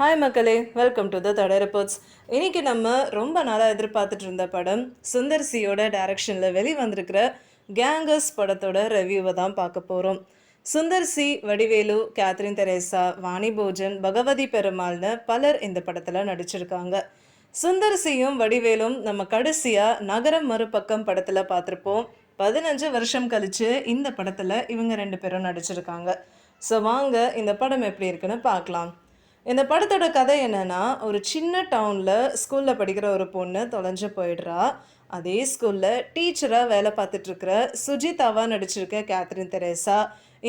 Hi மக்களே. Welcome to the தட reports இன்னைக்கு நம்ம ரொம்ப நாளாக எதிர்பார்த்துட்டு இருந்த படம் சுந்தர் சியோட டைரக்ஷனில் வெளிவந்திருக்கிற கேங்கஸ் படத்தோட ரிவ்யூவை தான் பார்க்க போகிறோம் Sundar C Vadivelu Catherine Tresa Vani Bhojan Bhagavathi பெருமாள்னு பலர் இந்த படத்தில் நடிச்சிருக்காங்க. சுந்தர் சியும் வடிவேலும் நம்ம கடைசியாக நகரம் மறுபக்கம் படத்தில் பார்த்துருப்போம். பதினஞ்சு வருஷம் கழித்து இந்த படத்தில் இவங்க ரெண்டு பேரும் நடிச்சிருக்காங்க. ஸோ வாங்க இந்த படம் எப்படி இருக்குன்னு பார்க்கலாம். இந்த படத்தோட கதை என்னன்னா ஒரு சின்ன டவுனில் ஸ்கூலில் படிக்கிற ஒரு பொண்ணு தொலைஞ்சு போயிடுறா. அதே ஸ்கூலில் டீச்சராக வேலை பார்த்துட்ருக்கிற சுஜிதாவாக சுஜிதாவா நடிச்சிருக்க கேத்ரின் தெரேசா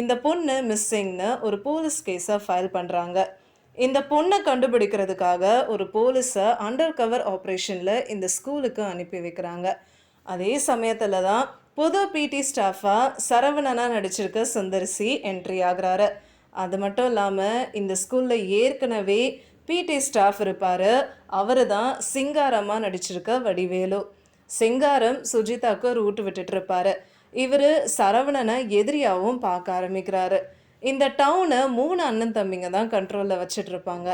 இந்த பொண்ணு மிஸ்ஸிங்னு ஒரு போலீஸ் கேஸை ஃபைல் பண்ணுறாங்க இந்த பொண்ணை கண்டுபிடிக்கிறதுக்காக ஒரு போலீஸை அண்டர் கவர் ஆப்ரேஷனில் இந்த ஸ்கூலுக்கு அனுப்பி வைக்கிறாங்க. அதே சமயத்தில் தான் புது பிடி ஸ்டாஃபாக சரவணனா நடிச்சிருக்க சுந்தர்சி என்ட்ரி ஆகுறாரு. அது மட்டும் இல்லாமல் இந்த ஸ்கூலில் ஏற்கனவே பிடி ஸ்டாஃப் இருப்பார். அவர் தான் சிங்காரமாக நடிச்சிருக்க வடிவேலு. சிங்காரம் சுஜிதாக்கு ரூட்டு விட்டுட்டு இருப்பார். இவர் சரவணனை எதிரியாகவும் பார்க்க ஆரம்பிக்கிறாரு. இந்த டவுனை மூணு அண்ணன் தம்பிங்க தான் கண்ட்ரோலில் வச்சிட்ருப்பாங்க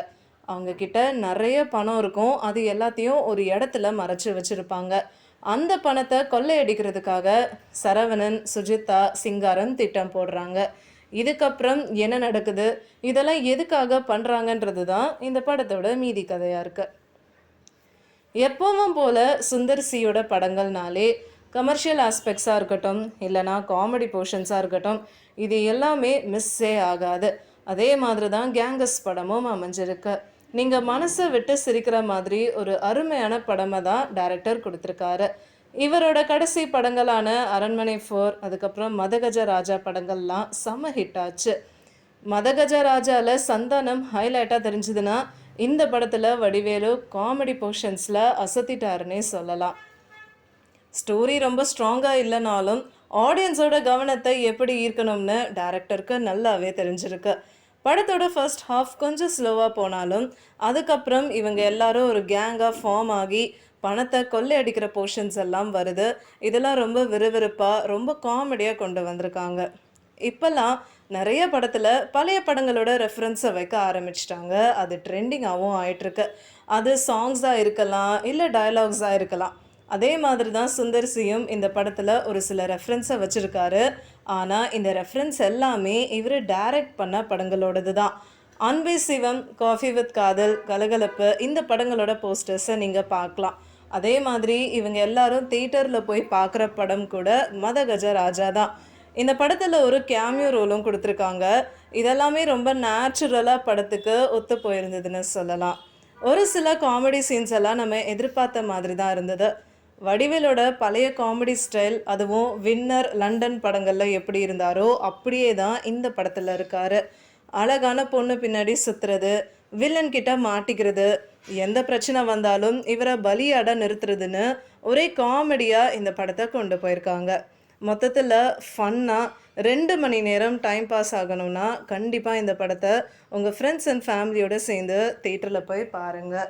அவங்கக்கிட்ட அவங்க கிட்ட நிறைய பணம் இருக்கும். அது எல்லாத்தையும் ஒரு இடத்துல மறைச்சு வச்சுருப்பாங்க. அந்த பணத்தை கொள்ளையடிக்கிறதுக்காக சரவணன் சுஜிதா சிங்காரம் திட்டம் போடுறாங்க. இதுக்கப்புறம் என்ன நடக்குது? இதெல்லாம் எதுக்காக பண்ணுறாங்கன்றது தான் இந்த படத்தோட மீதி கதையாக இருக்குது எப்பவும் போல சுந்தர்சியோட படங்கள்னாலே கமர்ஷியல் ஆஸ்பெக்ட்ஸாக இருக்கட்டும் இல்லைனா காமெடி போர்ஷன்ஸாக இருக்கட்டும் இது எல்லாமே மிஸ்ஸே ஆகாது. அதே மாதிரி தான் கேங்கஸ் படமும் அமைஞ்சிருக்கு. நீங்கள் மனசை விட்டு சிரிக்கிற மாதிரி ஒரு அருமையான படமாக தான் டேரக்டர் கொடுத்துருக்காரு. இவரோட கடைசி படங்களான அரண்மனை ஃபோர் அதுக்கப்புறம் மதகஜ ராஜா படங்கள்லாம் செம ஹிட் ஆச்சு. மதகஜ ராஜாவில் சந்தானம் ஹைலைட்டாக தெரிஞ்சுதுன்னா இந்த படத்தில் வடிவேலு காமெடி போர்ஷன்ஸில் அசத்திட்டாருன்னே சொல்லலாம். ஸ்டோரி ரொம்ப ஸ்ட்ராங்காக இல்லைனாலும் ஆடியன்ஸோட கவனத்தை எப்படி ஈர்க்கணும்னு டேரக்டருக்கு நல்லாவே தெரிஞ்சிருக்கு. படத்தோட ஃபர்ஸ்ட் ஹாஃப் கொஞ்சம் ஸ்லோவாக போனாலும் அதுக்கப்புறம் இவங்க எல்லாரும் ஒரு கேங்காக ஃபார்ம் ஆகி பணத்தை கொள்ளையடிக்கிற போர்ஷன்ஸ் எல்லாம் வருது. இதெல்லாம் ரொம்ப விறுவிறுப்பாக ரொம்ப காமெடியாக கொண்டு வந்திருக்காங்க. இப்போல்லாம் நிறைய படத்தில் பழைய படங்களோட ரெஃபரன்ஸை வைக்க ஆரம்பிச்சிட்டாங்க. அது ட்ரெண்டிங்காகவும் ஆயிட்டிருக்கு. அது சாங்ஸாக இருக்கலாம் இல்லை டயலாக்ஸாக இருக்கலாம். அதே மாதிரி தான் சுந்தர்சியும் இந்த படத்தில் ஒரு சில ரெஃபரன்ஸை வச்சுருக்காரு. ஆனால் இந்த ரெஃபரன்ஸ் எல்லாமே இவர் டைரக்ட் பண்ண படங்களோடது தான் அன்பே சிவம் காஃபி வித் காதல் கலகலப்பு இந்த படங்களோட போஸ்டர்ஸை நீங்கள் பார்க்கலாம். அதே மாதிரி இவங்க எல்லாரும் தேட்டரில் போய் பார்க்குற படம் கூட மதகஜ ராஜா தான் இந்த படத்தில் ஒரு கேமியோ ரோலும் கொடுத்துருக்காங்க. இதெல்லாமே ரொம்ப நேச்சுரலாக படத்துக்கு ஒத்து போயிருந்ததுன்னு சொல்லலாம். ஒரு சில காமெடி சீன்ஸ் எல்லாம் நம்ம எதிர்பார்த்த மாதிரி தான் இருந்தது. வடிவேலோட பழைய காமெடி ஸ்டைல் அதுவும் வின்னர் லண்டன் படங்களில் எப்படி இருந்தாரோ அப்படியே தான் இந்த படத்தில் இருக்கார். அழகான பொண்ணு பின்னாடி சுற்றுறது வில்லன் கிட்ட மாட்டிக்கிறது எந்த பிரச்சனை வந்தாலும் இவரை பலியாட நிறுத்துறதுன்னு ஒரே காமெடியாக இந்த படத்தை கொண்டு போயிருக்காங்க. மொத்தத்தில் ஃபன்னாக ரெண்டு மணி நேரம் டைம் பாஸ் ஆகணும்னா கண்டிப்பாக இந்த படத்தை உங்கள் ஃப்ரெண்ட்ஸ் அண்ட் ஃபேமிலியோடு சேர்ந்து தேட்டரில் போய் பாருங்கள்